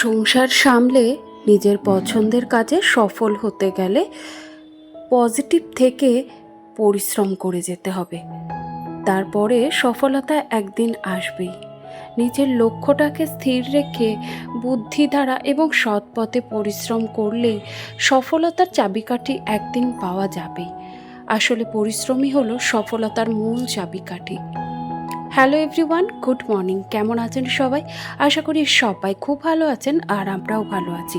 সংসার সামলে নিজের পছন্দের কাজে সফল হতে গেলে পজিটিভ থেকে পরিশ্রম করে যেতে হবে। তারপরে সফলতা একদিন আসবেই। নিজের লক্ষ্যটাকে স্থির রেখে বুদ্ধি দ্বারা এবং সৎ পথে পরিশ্রম করলেই সফলতার চাবিকাঠি একদিন পাওয়া যাবে আসলে পরিশ্রমই হলো সফলতার মূল চাবিকাঠি। হ্যালো এভরিওয়ান গুড মর্নিং কেমন আছেন সবাই? আশা করি সবাই খুব ভালো আছেন আর আমরাও ভালো আছি।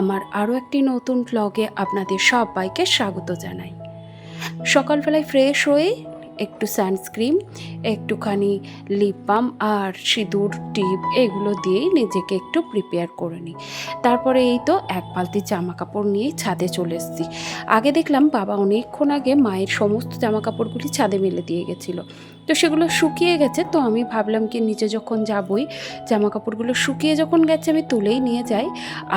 আমার আরও একটি নতুন ব্লগে আপনাদের সবাইকে স্বাগত জানাই। সকালবেলায় ফ্রেশ হয়ে একটু সানস্ক্রিন একটুখানি লিপ বাম আর সিঁদুর, টিপ এগুলো দিয়েই নিজেকে একটু প্রিপেয়ার করে নিই। তারপরে এই তো এক বালতি জামা কাপড় নিয়েই ছাদে চলে এসেছি। আগে দেখলাম বাবা অনেকক্ষণ আগে মায়ের সমস্ত জামা কাপড়গুলি ছাদে মেলে দিয়ে গেছিল। তো সেগুলো শুকিয়ে গেছে, তো আমি ভাবলাম কি নিচে যখন যাবই জামা কাপড়গুলো শুকিয়ে যখন গেছে আমি তুলেই নিয়ে যাই,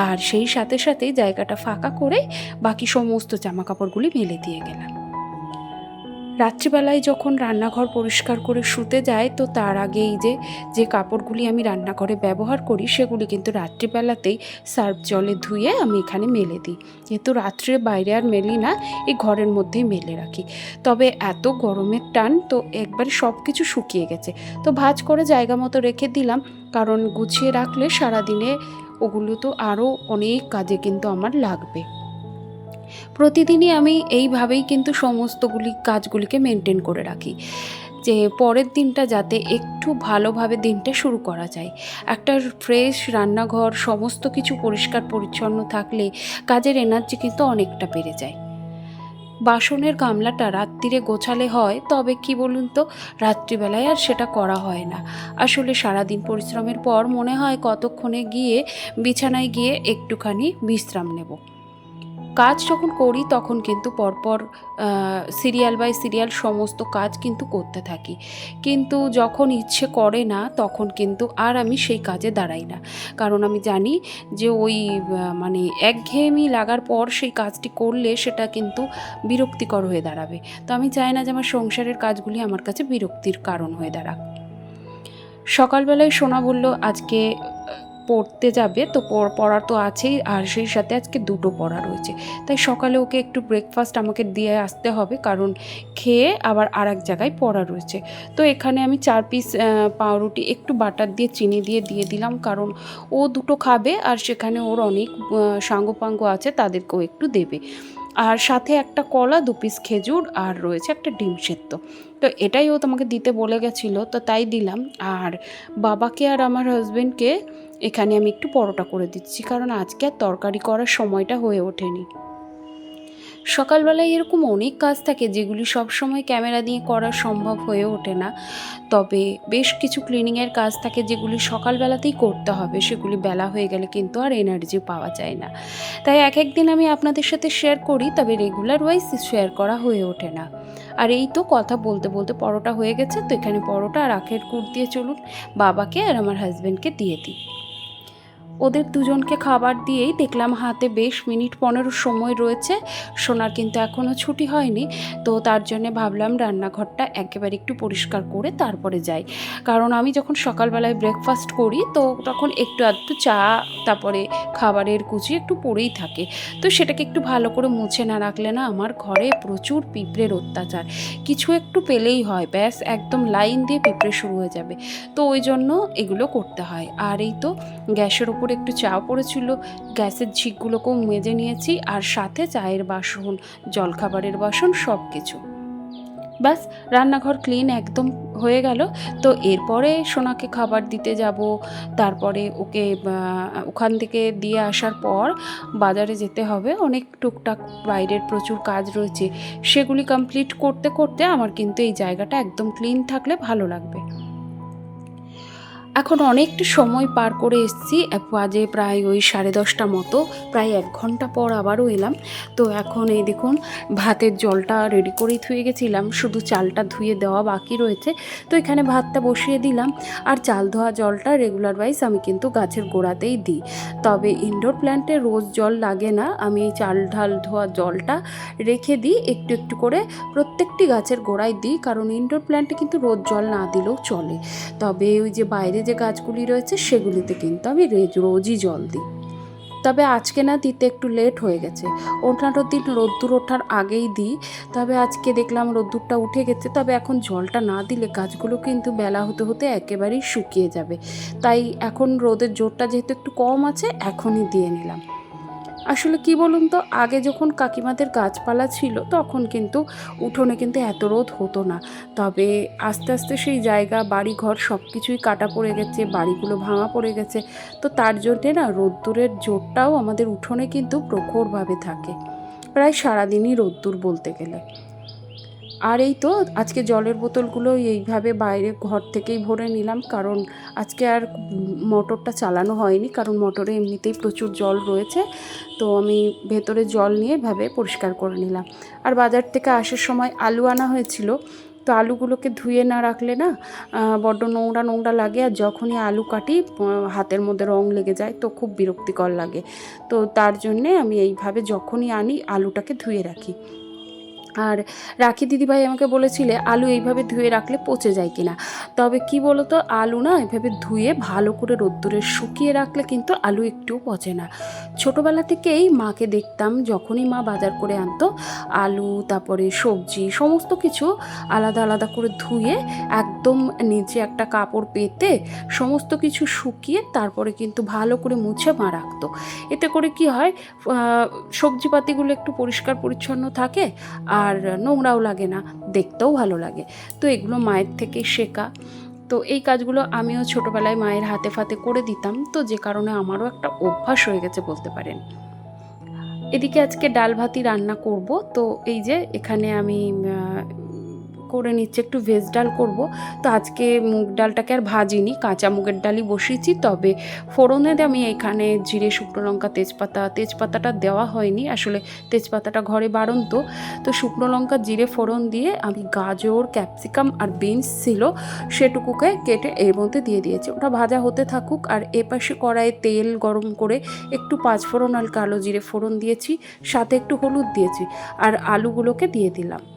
আর সেই সাথে সাথেই জায়গাটা ফাঁকা করে বাকি সমস্ত জামা কাপড়গুলি মেলে দিয়ে গেলাম। রাত্রিবেলায় যখন রান্নাঘর পরিষ্কার করে শুতে যায়, তো তার আগেই যে যে কাপড়গুলি আমি রান্নাঘরে ব্যবহার করি, সেগুলি কিন্তু রাত্রিবেলাতেই সার্ফ জলে ধুয়ে আমি এখানে মেলে দিই। যেহেতু রাত্রে বাইরে আর মেলি না, এই ঘরের মধ্যেই মেলে রাখি। তবে এত গরমের টান, তো একবার সব কিছু শুকিয়ে গেছে। তো ভাজ করে জায়গা মতো রেখে দিলাম, কারণ গুছিয়ে রাখলে সারাদিনে ওগুলো তো আরও অনেক কাজে কিন্তু আমার লাগবে। প্রতিদিনই আমি এইভাবেই কিন্তু সমস্তগুলি কাজগুলিকে মেনটেন করে রাখি। যে পরের দিনটা যাতে একটু ভালোভাবে দিনটা শুরু করা যায়। একটা ফ্রেশ রান্নাঘর, সমস্ত কিছু পরিষ্কার পরিচ্ছন্ন থাকলে কাজের এনার্জি কিন্তু অনেকটা বেড়ে যায়। বাসনের গামলাটা রাত্রিরে গোছালে হয়, তবে কি বলুন তো, রাত্রিবেলায় আর সেটা করা হয় না। আসলে সারাদিন পরিশ্রমের পর মনে হয় কতক্ষণে গিয়ে বিছানায় গিয়ে একটুখানি বিশ্রাম নেব। কাজ যখন করি, তখন কিন্তু পরপর সিরিয়াল বাই সিরিয়াল সমস্ত কাজ কিন্তু করতে থাকি। কিন্তু যখন ইচ্ছে করে না, তখন কিন্তু আর আমি সেই কাজে দাঁড়াই না। কারণ আমি জানি যে ওই মানে একঘেয়েমি লাগার পর সেই কাজটি করলে সেটা কিন্তু বিরক্তিকর হয়ে দাঁড়াবে। তো আমি চাই না যে আমার সংসারের কাজগুলি আমার কাছে বিরক্তির কারণ হয়ে দাঁড়াক। সকালবেলায় সোনা বলল, আজকে পড়তে যাবে, তো পড়- তো আছেই, আর সেই সাথে আজকে দুটো পড়া রয়েছে। তাই সকালে ওকে একটু ব্রেকফাস্ট আমাকে দিয়ে আসতে হবে, কারণ খেয়ে আবার আর এক জায়গায় পড়া রয়েছে। তো এখানে আমি চার পিস পাউরুটি, একটু বাটার দিয়ে চিনি দিয়ে দিয়ে দিলাম, কারণ ও দুটো খাবে, আর সেখানে ওর অনেক সাঙ্গপাঙ্গ আছে, তাদেরকেও একটু দেবে। আর সাথে একটা কলা, দু পিস খেজুর, আর রয়েছে একটা ডিম সেদ্ধ। তো এটাই ও তোমাকে দিতে বলে গেছিল, তো তাই দিলাম। আর বাবাকে আর আমার হাজবেন্ডকে এখানে আমি একটু পরোটা করে দিচ্ছি, কারণ আজকে আর তরকারি করার সময়টা হয়ে ওঠেনি। সকালবেলায় এরকম অনেক কাজ থাকে যেগুলি সব সময় ক্যামেরা দিয়ে করা সম্ভব হয়ে ওঠে না। তবে বেশ কিছু ক্লিনিংয়ের কাজ থাকে যেগুলি সকালবেলাতেই করতে হবে, সেগুলি বেলা হয়ে গেলে কিন্তু আর এনার্জি পাওয়া যায় না। তাই এক একদিন আমি আপনাদের সাথে শেয়ার করি, তবে রেগুলার ওয়াইজ শেয়ার করা হয়ে ওঠে না। আর এই তো কথা বলতে বলতে পরোটা হয়ে গেছে, তো এখানে পরোটা আর আখের কুট দিয়ে চলুন, বাবাকে আর আমার হাজব্যান্ডকে দিয়ে দিই। ওদের দুজনকে খাবার দিয়েই দেখলাম হাতে বেশ মিনিট পনেরো সময় রয়েছে। সোনার কিন্তু এখনও ছুটি হয়নি, তো তার জন্যে ভাবলাম রান্নাঘরটা একেবারে একটু পরিষ্কার করে তারপরে যাই। কারণ আমি যখন সকালবেলায় ব্রেকফাস্ট করি, তো তখন একটু আধটু চা, তারপরে খাবারের কুচি একটু পড়েই থাকে। তো সেটাকে একটু ভালো করে মুছে না রাখলে না আমার ঘরে প্রচুর পিঁপড়ের অত্যাচার। কিছু একটু পেলেই হয়, ব্যাস একদম লাইন দিয়ে পিঁপড়ে শুরু হয়ে যাবে। তো ওই জন্য এগুলো করতে হয়। আর এই তো গ্যাসের ওপর একটু চা পড়েছিল। গ্যাসের ঝিকগুলোকেও মেজে নিয়েছি আর সাথে চায়ের বাসন, জলখাবারের বাসন সব কিছু ব্যাস, রান্নাঘর ক্লিন একদম হয়ে গেল। তো এরপরে সোনাকে খাবার দিতে যাব। তারপরে ওকে ওখান থেকে দিয়ে আসার পর বাজারে যেতে হবে। অনেক টুকটাক বাইরের প্রচুর কাজ রয়েছে। সেগুলি কমপ্লিট করতে করতে আমার কিন্তু এই জায়গাটা একদম ক্লিন থাকলে ভালো লাগবে। এখন অনেকটা সময় পার করে এসেছি বাজে প্রায় ওই সাড়ে দশটা মতো, প্রায় এক ঘণ্টা পর আবারও এলাম। তো এখন এই দেখুন, ভাতের জলটা রেডি করেই ধুয়ে গেছিলাম, শুধু চালটা ধুয়ে দেওয়া বাকি রয়েছে। তো এখানে ভাতটা বসিয়ে দিলাম, আর চাল ধোয়া জলটা রেগুলার ওয়াইজ আমি কিন্তু গাছের গোড়াতেই দিই। তবে ইনডোর প্ল্যান্টে রোজ জল লাগে না, আমি এই চাল ঢাল ধোয়া জলটা রেখে দিই, একটু একটু করে প্রত্যেকটি গাছের গোড়ায় দিই, কারণ ইনডোর প্ল্যান্টে কিন্তু রোজ জল না দিলেও চলে। তবে ওই যে বাইরে যে গাছগুলি রয়েছে সেগুলিতে কিন্তু আমি রেজ রোজই জল দিই। তবে আজকে না দিতে একটু লেট হয়ে গেছে। অন্যান্য দিন রোদ্দুর ওঠার আগেই দিই। তবে আজকে দেখলাম রোদ্দুরটা উঠে গেছে। তবে এখন জলটা না দিলে গাছগুলো কিন্তু বেলা হতে হতে একেবারেই শুকিয়ে যাবে। তাই এখন রোদের জোরটা যেহেতু একটু কম আছে, এখনই দিয়ে নিলাম। আসলে কি বলুন তো, আগে যখন কাকিমাদের গাছপালা ছিল, তখন কিন্তু উঠোনে কিন্তু এত রোদ হতো না। তবে আস্তে আস্তে সেই জায়গা বাড়ি ঘর সব কিছুই কাটা পড়ে গেছে, বাড়িগুলো ভাঙা পড়ে গেছে। তো তার জন্যে না রোদ্দুরের জোরটাও আমাদের উঠোনে কিন্তু প্রখরভাবে থাকে। প্রায় সারাদিনই রোদ্দুর বলতে গেলে। আর এই তো আজকে জলের বোতলগুলো এইভাবে বাইরে ঘর থেকেই ভরে নিলাম, কারণ আজকে আর মোটরটা চালানো হয়নি, কারণ মোটরে এমনিতেই প্রচুর জল রয়েছে। তো আমি ভেতরে জল নিয়ে এভাবে পরিষ্কার করে নিলাম। আর বাজার থেকে আসার সময় আলু আনা হয়েছিল, তো আলুগুলোকে ধুয়ে না রাখলে না বড্ড নোংরা নোংরা লাগে, আর যখনই আলু কাটি হাতের মধ্যে রং লেগে যায়, তো খুব বিরক্তিকর লাগে। তো তার জন্যে আমি এইভাবে যখনই আনি, আলুটাকে ধুয়ে রাখি। আর রাখি দিদিভাই আমাকে বলেছিলে, আলু এইভাবে ধুয়ে রাখলে পচে যায় কিনা? তবে কি বলো তো আলু না এভাবে ধুয়ে ভালো করে রোদ্দুরে শুকিয়ে রাখলে কিন্তু আলু একটুও পচে না। ছোটোবেলা থেকেই মাকে দেখতাম যখনই মা বাজার করে আনতো, আলু, তারপরে সবজি, সমস্ত কিছু আলাদা আলাদা করে ধুয়ে একদম নিচে একটা কাপড় পেতে সমস্ত কিছু শুকিয়ে তারপরে কিন্তু ভালো করে মুছে মা রাখতো। এতে করে কি হয় সবজিপাতিগুলো একটু পরিষ্কার পরিচ্ছন্ন থাকে আর নোংরাও লাগে না, দেখতেও ভালো লাগে। তো এগুলো মায়ের থেকে শেখা। তো এই কাজগুলো আমিও ছোটোবেলায় মায়ের হাতে ফাতে করে দিতাম। তো যে কারণে আমারও একটা অভ্যাস হয়ে গেছে বলতে পারেন। এদিকে আজকে ডাল ভাতি রান্না করব। তো এই যে এখানে আমি করে নিচ্ছি, একটু ভেজ ডাল করব। তো আজকে মুগ ডালটাকে আর ভাজিনি, কাঁচা মুগের ডালই বসিয়েছি। তবে ফোড়নে আমি এখানে জিরে, শুকনো লঙ্কা, তেজপাতা, তেজপাতাটা দেওয়া হয়নি। আসলে তেজপাতাটা ঘরে বারণ তো তো শুকনো লঙ্কা, জিরে ফোড়ন দিয়ে আমি গাজর, ক্যাপসিকাম আর বিনস ছিল, সেটুকুকে কেটে এর মধ্যে দিয়ে দিয়েছি। ওটা ভাজা হতে থাকুক। আর এপাশে কড়াইয়ে তেল গরম করে একটু পাঁচ ফোড়ন আর কালো জিরে ফোড়ন দিয়েছি, সাথে একটু হলুদ দিয়েছি। আর আলুগুলোকে দিয়ে দিলাম।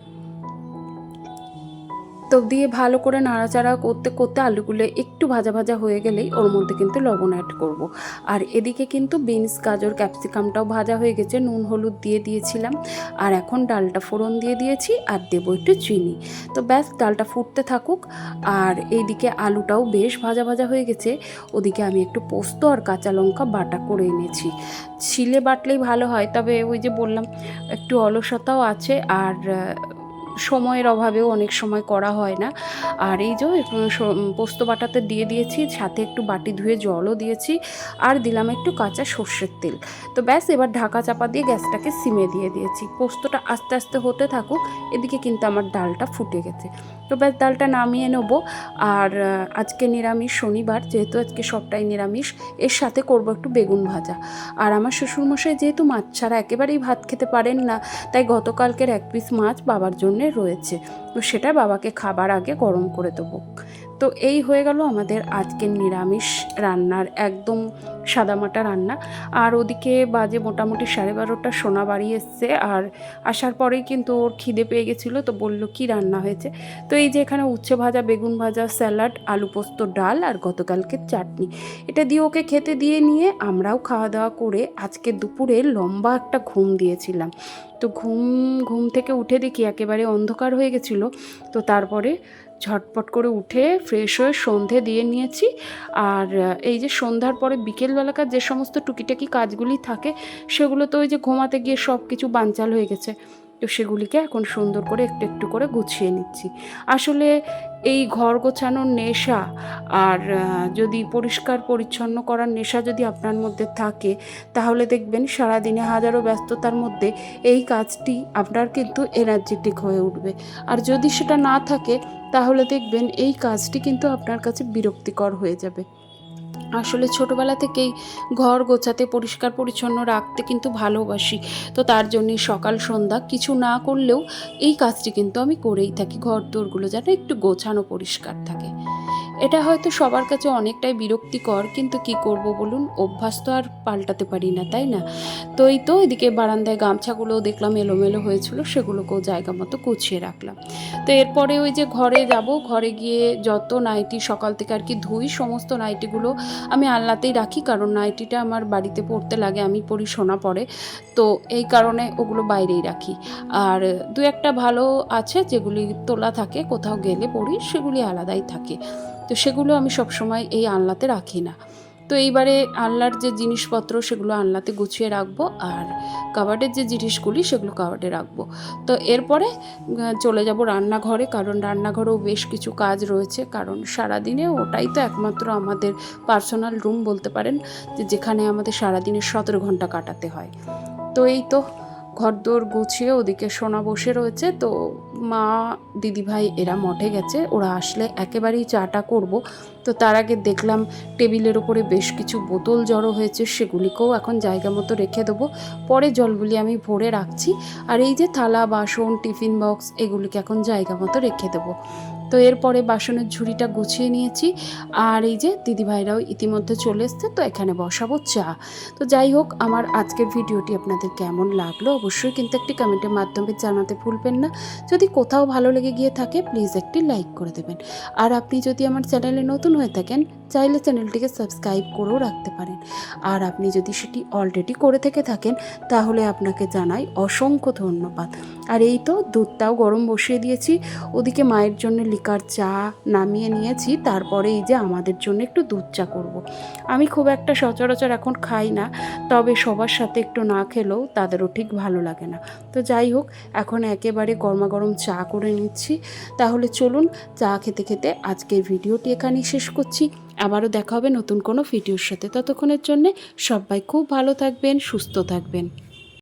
তো দিয়ে ভালো করে নাড়াচাড়া করতে করতে আলুগুলো একটু ভাজা ভাজা হয়ে গেলেই ওর মধ্যে কিন্তু লবণ অ্যাড করব। আর এদিকে কিন্তু বিনস, গাজর, ক্যাপসিকামটাও ভাজা হয়ে গেছে, নুন, হলুদ দিয়ে দিয়েছিলাম। আর এখন ডালটা ফোড়ন দিয়ে দিয়েছি আর দেবো একটু চিনি। তো ব্যাস, ডালটা ফুটতে থাকুক। আর এইদিকে আলুটাও বেশ ভাজা ভাজা হয়ে গেছে। ওদিকে আমি একটু পোস্ত আর কাঁচা লঙ্কা বাটা করে এনেছি। ছিলে বাটলেই ভালো হয়, তবে ওই যে বললাম, একটু অলসতাও আছে। আর সময়ের অভাবেও অনেক সময় করা হয় না। আর এই যে পোস্ত বাটাতে দিয়ে দিয়েছি, সাথে একটু বাটি ধুয়ে জলও দিয়েছি, আর দিলাম একটু কাঁচা সর্ষের তেল। তো ব্যাস, এবার ঢাকা চাপা দিয়ে গ্যাসটাকে সিমে দিয়ে দিয়েছি। পোস্তটা আস্তে আস্তে হতে থাকুক, এদিকে কিন্তু আমার ডালটা ফুটে গেছে। তো ব্যাস, ডালটা নামিয়ে নেব। আর আজকে নিরামিষ শনিবার, যেহেতু আজকে সবটাই নিরামিষ, এর সাথে করব একটু বেগুন ভাজা। আর আমার শ্বশুরমশাই যেহেতু মাছ ছাড়া একেবারেই ভাত খেতে পারেন না, তাই গতকালকের এক পিস মাছ বাবার জন্যে রয়েছে। সেটা বাবাকে খাবার আগে গরম করে দেবো। তো এই হয়ে গেল আমাদের আজকের নিরামিষ রান্নার একদম সাদামাটা রান্না। আর ওদিকে বাজে মোটামুটি সাড়ে বারোটা, সোনা বাড়ি এসছে। আর আসার পরেই কিন্তু ওর খিদে পেয়ে গেছিল, তো বলল, কি রান্না হয়েছে? তো এই যে এখানে উচ্ছে ভাজা, বেগুন ভাজা, স্যালাড, আলু পোস্ত, ডাল আর গতকালকের চাটনি। এটা দিয়ে ওকে খেতে দিয়ে নিয়ে আমরাও খাওয়া দাওয়া করে আজকে দুপুরে লম্বা একটা ঘুম দিয়েছিলাম। তো ঘুম ঘুম থেকে উঠে দেখি একেবারে অন্ধকার হয়ে গেছিল। তো তারপরে ঝটপট করে উঠে ফ্রেশ হয়ে সন্ধে দিয়ে নিয়েছি। আর এই যে সন্ধ্যার পরে বিকেলবেলাকার যে সমস্ত টুকিটাকি কাজগুলি থাকে, সেগুলো তো ওই যে ঘুমাতে গিয়ে সব কিছু বানচাল হয়ে গেছে। তো সেগুলিকে এখন সুন্দর করে একটু একটু করে গুছিয়ে নিচ্ছি। আসলে এই ঘর গোছানোর নেশা আর যদি পরিষ্কার পরিচ্ছন্ন করার নেশা যদি আপনার মধ্যে থাকে, তাহলে দেখবেন সারাদিনে হাজারো ব্যস্ততার মধ্যে এই কাজটি আপনার কিন্তু এনার্জেটিক হয়ে উঠবে। আর যদি সেটা না থাকে, তাহলে দেখবেন এই কাজটি কিন্তু আপনার কাছে বিরক্তিকর হয়ে যাবে। আসলে ছোটবেলা থেকেই ঘর গোছাতে, পরিষ্কার, পরিচ্ছন্ন রাখতে কিন্তু ভালোবাসি। তো তার জন্যে সকাল, সন্ধ্যা কিছু না করলেও এই কাজটি কিন্তু আমি করেই থাকি। ঘর দোরগুলো যেন একটু গোছানো, পরিষ্কার থাকে। এটা হয়তো সবার কাছে অনেকটাই বিরক্তিকর, কিন্তু কি করব বলুন? অভ্যাস তো আর পাল্টাতে পারি না, তাই না? তো এই তো এদিকে বারান্দায় গামছাগুলোও দেখলাম, এলোমেলো হয়েছিল, সেগুলোকেও জায়গা মতো গুছিয়ে রাখলাম। তো এরপরে ওই যে ঘরে যাব, ঘরে গিয়ে যত নাইটি, সকাল থেকে আর কি ধুই, সমস্ত নাইটিগুলো আমি আলনাতেই রাখি, কারণ নাইটিটা আমার বাড়িতে পড়তে লাগে, আমি পড়ি সোনা পড়ে তো এই কারণে ওগুলো বাইরেই রাখি। আর দু একটা ভালো আছে, যেগুলি তোলা থাকে, কোথাও গেলে পড়ি সেগুলি আলাদাই থাকে। তো সেগুলো আমি সবসময় এই আলনাতে রাখি না। তো এইবারে আলনার যে জিনিসপত্র সেগুলো আলনাতে গুছিয়ে রাখব আর কাবার্ডের যে জিনিসগুলি সেগুলো কাবার্ডে রাখব। তো এরপরে চলে যাব রান্নাঘরে কারণ রান্নাঘরেও বেশ কিছু কাজ রয়েছে। কারণ সারাদিনে ওটাই তো একমাত্র আমাদের পার্সোনাল রুম বলতে পারেন, যে যেখানে আমাদের সারাদিনে সতেরো ঘণ্টা কাটাতে হয়। তো এই তো ঘরদোর গুছিয়ে ওদিকে সোনা বসে রয়েছে। তো মা, দিদিভাই এরা মঠে গেছে। ওরা আসলে একেবারেই চাটা করব। তো তার আগে দেখলাম টেবিলের ওপরে বেশ কিছু বোতল জড়ো হয়েছে। সেগুলিকেও এখন জায়গা মতো রেখে দেবো। পরে জলগুলি আমি ভরে রাখছি। আর এই যে থালা, বাসন, টিফিন বক্স, এগুলিকে এখন জায়গা মতো রেখে দেবো। তো এরপরে বাসনের ঝুড়িটা গুছিয়ে নিয়েছি। আর এই যে দিদিভাইরাও ইতিমধ্যে চলে এসছে, তো এখানে বসাবো চা। তো যাই হোক, আমার আজকের ভিডিওটি আপনাদের কেমন লাগল অবশ্যই কিন্তু একটি কমেন্টের মাধ্যমে জানাতে ভুলবেন না। যদি কোথাও ভালো লেগে গিয়ে থাকে প্লিজ একটি লাইক করে দেবেন। আর আপনি যদি আমার চ্যানেলে নতুন হয়ে থাকেন, চাইলে চ্যানেলটিকে সাবস্ক্রাইব করেও রাখতে পারেন। আর আপনি যদি সেটি অলরেডি করে থেকে থাকেন, তাহলে আপনাকে জানাই অসংখ্য ধন্যবাদ। আর এই তো দুধটাও গরম বসিয়ে দিয়েছি। ওদিকে মায়ের জন্য লিকার চা নামিয়ে নিয়েছি। তারপরে এই যে আমাদের জন্য একটু দুধ চা করব। আমি খুব একটা সচরাচর এখন খাই না, তবে সবার সাথে একটু না খেলেও তাদেরও ঠিক ভালো লাগে না। তো যাই হোক, এখন একেবারে গরমা গরম চা করে নিচ্ছি। তাহলে চলুন চা খেতে খেতে আজকের ভিডিওটি এখানেই শেষ করছি। আবারও দেখা হবে নতুন কোনো ভিডিওর সাথে। ততক্ষণের জন্যে সবাই খুব ভালো থাকবেন, সুস্থ থাকবেন।